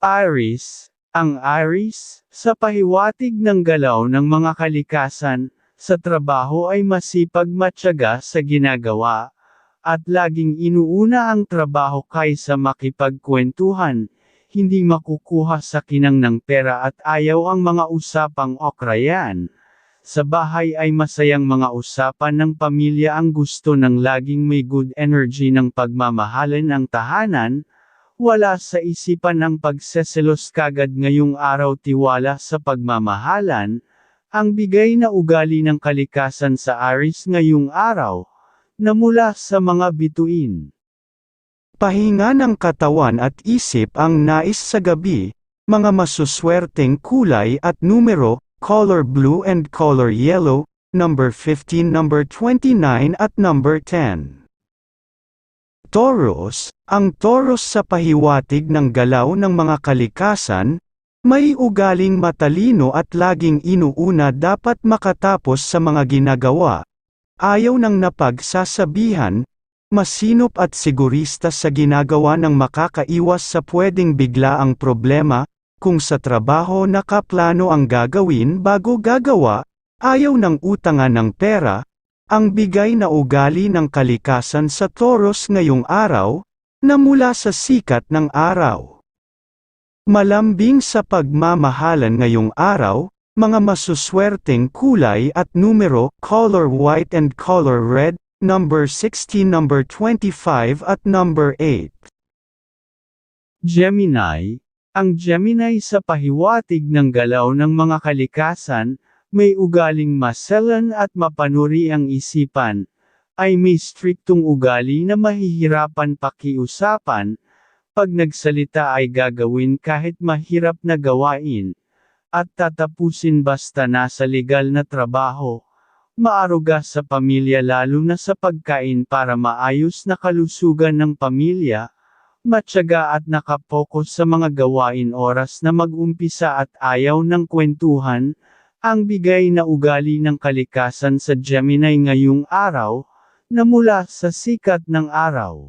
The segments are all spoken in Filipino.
Iris, ang iris, sa pahiwatig ng galaw ng mga kalikasan, sa trabaho ay masipag matyaga sa ginagawa, at laging inuuna ang trabaho kaysa makipagkwentuhan, hindi makukuha sa kinang ng pera at ayaw ang mga usapang okrayan. Sa bahay ay masayang mga usapan ng pamilya ang gusto ng laging may good energy ng pagmamahalan ang tahanan, wala sa isipan ang pagseselos kagad ngayong araw tiwala sa pagmamahalan, ang bigay na ugali ng kalikasan sa Aris ngayong araw, na mula sa mga bituin. Pahinga ng katawan at isip ang nais sa gabi, mga masuswerteng kulay at numero, color blue and color yellow, number 15, number 29 at number 10. Taurus, ang Taurus sa pahiwatig ng galaw ng mga kalikasan, may ugaling matalino at laging inuuna dapat makatapos sa mga ginagawa. Ayaw ng napagsasabihan, masinop at sigurista sa ginagawa ng makakaiwas sa pwedeng bigla ang problema, kung sa trabaho nakaplano ang gagawin bago gagawa, ayaw ng utangan ng pera, ang bigay na ugali ng kalikasan sa Taurus ngayong araw, na mula sa sikat ng araw. Malambing sa pagmamahalan ngayong araw, mga masuswerteng kulay at numero, color white and color red, number 16, number 25 at number 8. Gemini, ang Gemini sa pahiwatig ng galaw ng mga kalikasan, may ugaling maselan at mapanuri ang isipan, ay may striktong ugali na mahihirapan pakiusapan, pag nagsalita ay gagawin kahit mahirap na gawain, at tatapusin basta nasa legal na trabaho. Maaruga sa pamilya lalo na sa pagkain para maayos na kalusugan ng pamilya, matyaga at nakapokus sa mga gawain oras na mag-umpisa at ayaw ng kwentuhan, ang bigay na ugali ng kalikasan sa Gemini ngayong araw, na mula sa sikat ng araw.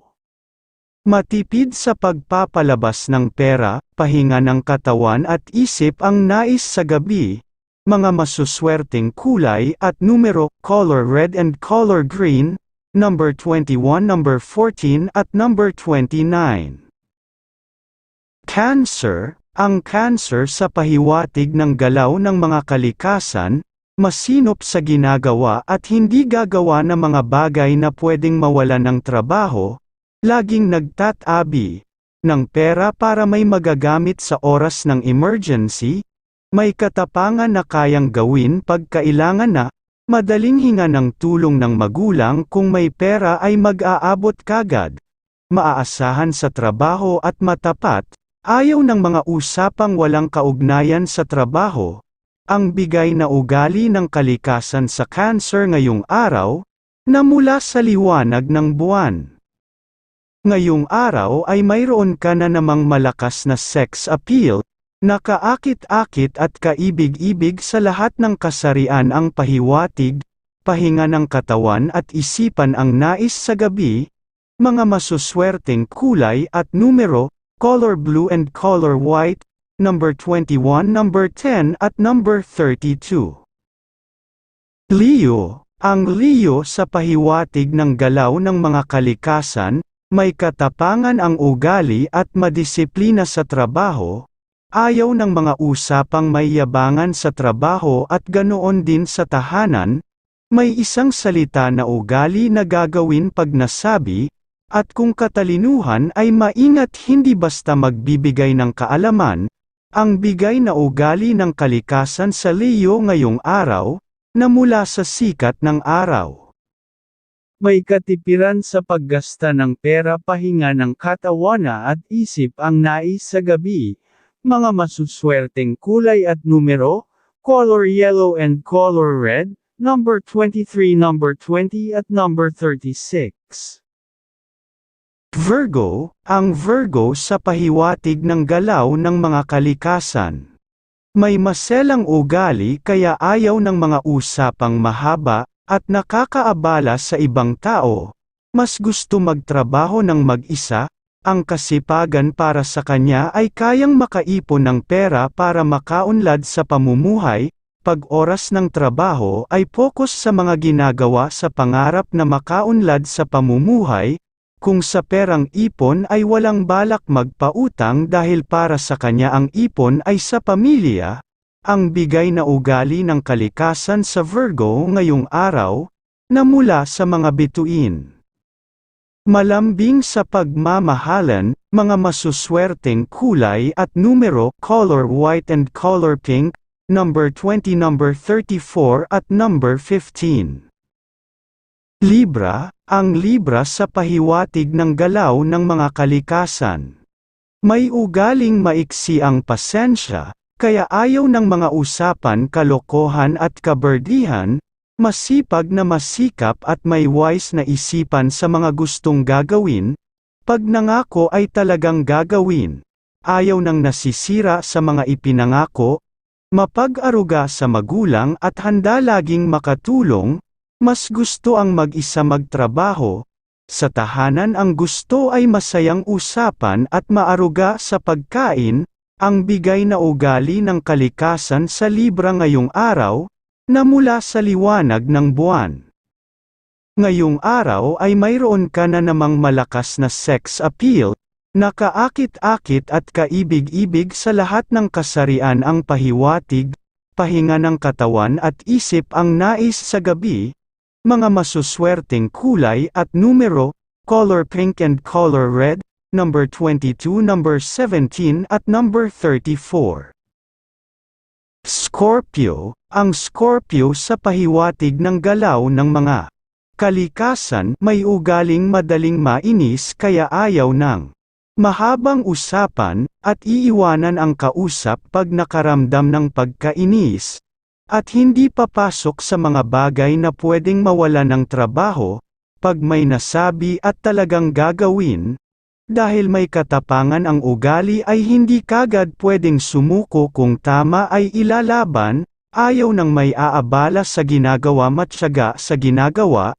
Matipid sa pagpapalabas ng pera, pahinga ng katawan at isip ang nais sa gabi, mga masuswerteng kulay at numero, color red and color green, number 21, number 14 at number 29. Cancer, ang cancer sa pahiwatig ng galaw ng mga kalikasan, masinop sa ginagawa at hindi gagawa ng mga bagay na pwedeng mawalan ng trabaho, laging nagtatabi ng pera para may magagamit sa oras ng emergency, may katapangan na kayang gawin pag kailangan na, madaling hinga ng tulong ng magulang kung may pera ay mag-aabot kagad, maaasahan sa trabaho at matapat, ayaw ng mga usapang walang kaugnayan sa trabaho, ang bigay na ugali ng kalikasan sa cancer ngayong araw, na mula sa liwanag ng buwan. Ngayong araw ay mayroon ka na namang malakas na sex appeal, Nakaakit-akit at kaibig-ibig sa lahat ng kasarian ang pahiwatig, pahinga ng katawan at isipan ang nais sa gabi, mga masuswerteng kulay at numero, color blue and color white, number 21, number 10 at number 32. Leo, ang Leo sa pahiwatig ng galaw ng mga kalikasan, may katapangan ang ugali at madisiplina sa trabaho, Ayaw ng mga usapang may yabangan sa trabaho at ganoon din sa tahanan, may isang salita na ugali na gagawin pag nasabi, at kung katalinuhan ay maingat hindi basta magbibigay ng kaalaman, ang bigay na ugali ng kalikasan sa Leo ngayong araw, na mula sa sikat ng araw. May katipiran sa paggasta ng pera pahinga ng katawana at isip ang nais sa gabi, mga masuswerteng kulay at numero, color yellow and color red, number 23, number 20 at number 36. Virgo, ang Virgo sa pahiwatig ng galaw ng mga kalikasan. May maselang ugali kaya ayaw ng mga usapang mahaba, at nakakaabala sa ibang tao, mas gusto magtrabaho ng mag-isa, ang kasipagan para sa kanya ay kayang makaipon ng pera para makaunlad sa pamumuhay, pag oras ng trabaho ay focus sa mga ginagawa sa pangarap na makaunlad sa pamumuhay, kung sa perang ipon ay walang balak magpautang dahil para sa kanya ang ipon ay sa pamilya, ang bigay na ugali ng kalikasan sa Virgo ngayong araw, na mula sa mga bituin. Malambing sa pagmamahalan, mga masuswerteng kulay at numero, color white and color pink, number 20, number 34 at number 15. Libra, ang Libra sa pahiwatig ng galaw ng mga kalikasan. May ugaling maiksi ang pasensya, kaya ayaw ng mga usapan kalokohan at kaberdihan, masipag na masikap at may wise na isipan sa mga gustong gagawin, pag nangako ay talagang gagawin, ayaw nang nasisira sa mga ipinangako, mapag-aruga sa magulang at handa laging makatulong, mas gusto ang mag-isa magtrabaho, sa tahanan ang gusto ay masayang usapan at maaruga sa pagkain, ang bigay na ugali ng kalikasan sa Libra ngayong araw, na mula sa liwanag ng buwan. Ngayong araw ay mayroon ka na namang malakas na sex appeal, nakaakit-akit at kaibig-ibig sa lahat ng kasarian ang pahiwatig, pahinga ng katawan at isip ang nais sa gabi, mga masuswerteng kulay at numero, color pink and color red, number 22, number 17 at number 34. Scorpio, ang Scorpio sa pahiwatig ng galaw ng mga kalikasan may ugaling madaling mainis kaya ayaw ng mahabang usapan, at iiwanan ang kausap pag nakaramdam ng pagkainis, at hindi papasok sa mga bagay na pwedeng mawala ng trabaho, pag may nasabi at talagang gagawin, dahil may katapangan ang ugali ay hindi kagad pwedeng sumuko kung tama ay ilalaban, ayaw ng may aabala sa ginagawa matyaga sa ginagawa,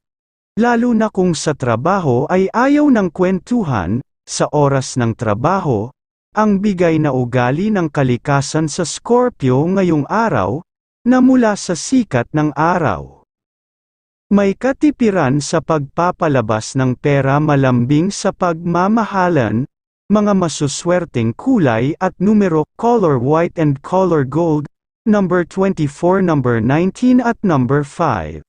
lalo na kung sa trabaho ay ayaw ng kwentuhan, sa oras ng trabaho, ang bigay na ugali ng kalikasan sa Scorpio ngayong araw, na mula sa sikat ng araw. May katipiran sa pagpapalabas ng pera malambing sa pagmamahalan, mga masuswerteng kulay at numero, color white and color gold, number 24, number 19 at number 5.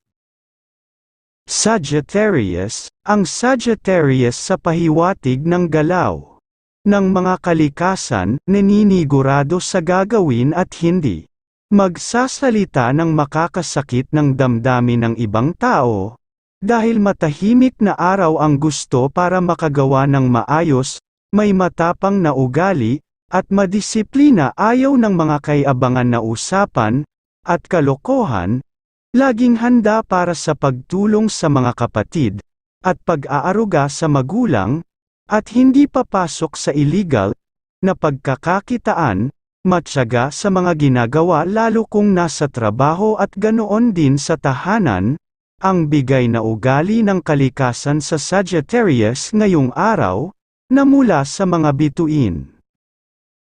Sagittarius, ang Sagittarius sa pahiwatig ng galaw ng mga kalikasan, naninigurado sa gagawin at hindi magsasalita ng makakasakit ng damdamin ng ibang tao, dahil matahimik na araw ang gusto para makagawa ng maayos, may matapang na ugali, at madisiplina ayaw ng mga kaiabangan na usapan, at kalokohan, laging handa para sa pagtulong sa mga kapatid, at pag-aaruga sa magulang, at hindi papasok sa illegal, na pagkakakitaan, matyaga sa mga ginagawa lalo kung nasa trabaho at ganoon din sa tahanan, ang bigay na ugali ng kalikasan sa Sagittarius ngayong araw, na mula sa mga bituin.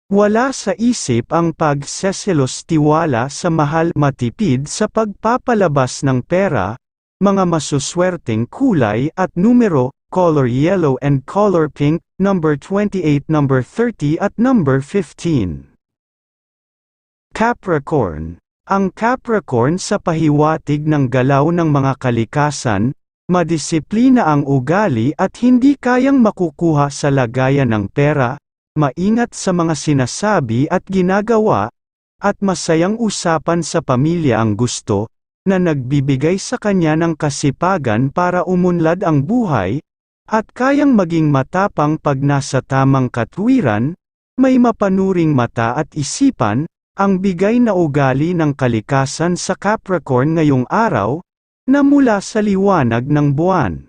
Wala sa isip ang pagseselos tiwala sa mahal matipid sa pagpapalabas ng pera, mga masuswerteng kulay at numero, color yellow and color pink, number 28, number 30 at number 15. Capricorn. Ang Capricorn sa pahiwatig ng galaw ng mga kalikasan, madisiplina ang ugali at hindi kayang makukuha sa lagayan ng pera, maingat sa mga sinasabi at ginagawa, at masayang usapan sa pamilya ang gusto, na nagbibigay sa kanya ng kasipagan para umunlad ang buhay, at kayang maging matapang pag nasa tamang katwiran, may mapanuring mata at isipan, ang bigay na ugali ng kalikasan sa Capricorn ngayong araw, na mula sa liwanag ng buwan.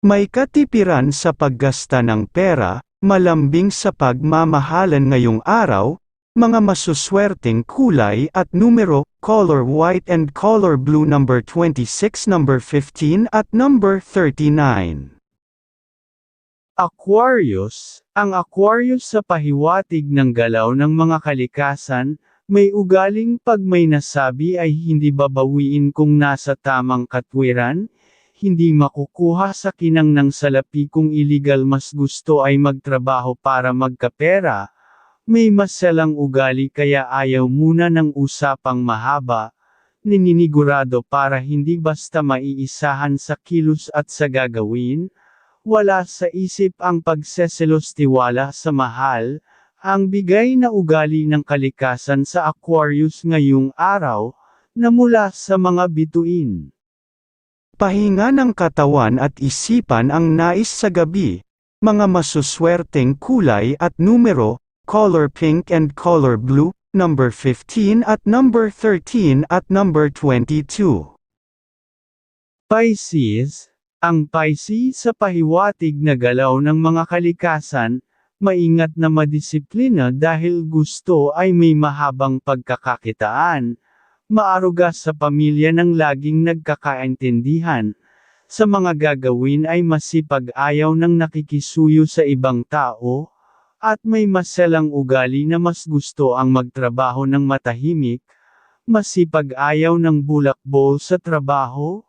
May katipiran sa paggasta ng pera, malambing sa pagmamahalan ngayong araw, mga masuswerteng kulay at numero, color white and color blue number 26, number 15 at number 39. Aquarius, ang Aquarius sa pahiwatig ng galaw ng mga kalikasan, may ugaling pag may nasabi ay hindi babawiin kung nasa tamang katwiran, hindi makukuha sa kinang ng salapi kung illegal mas gusto ay magtrabaho para magkapera, may maselang ugali kaya ayaw muna ng usapang mahaba, nininigurado para hindi basta maiisahan sa kilos at sa gagawin, wala sa isip ang pagseselos tiwala sa mahal, ang bigay na ugali ng kalikasan sa Aquarius ngayong araw, na mula sa mga bituin. Pahinga ng katawan at isipan ang nais sa gabi. Mga masuswerteng kulay at numero, color pink and color blue, number 15 at number 13 at number 22. Pisces, ang Pisces sa pahiwatig na galaw ng mga kalikasan, maingat na madisiplina dahil gusto ay may mahabang pagkakakitaan, maaruga sa pamilya ng laging nagkakaintindihan, sa mga gagawin ay masipag ayaw ng nakikisuyo sa ibang tao, at may maselang ugali na mas gusto ang magtrabaho ng matahimik, masipag ayaw ng bulakbol sa trabaho,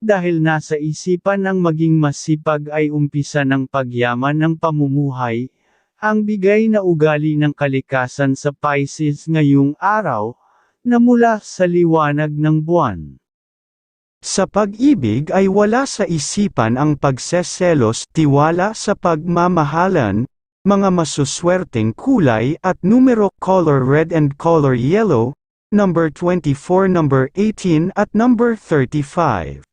dahil nasa isipan ang maging masipag ay umpisa ng pagyaman ng pamumuhay, ang bigay na ugali ng kalikasan sa Pisces ngayong araw, na mula sa liwanag ng buwan. Sa pag-ibig ay wala sa isipan ang pagseselos, tiwala sa pagmamahalan, mga masuswerteng kulay at numero color red and color yellow, number 24, number 18 at number 35.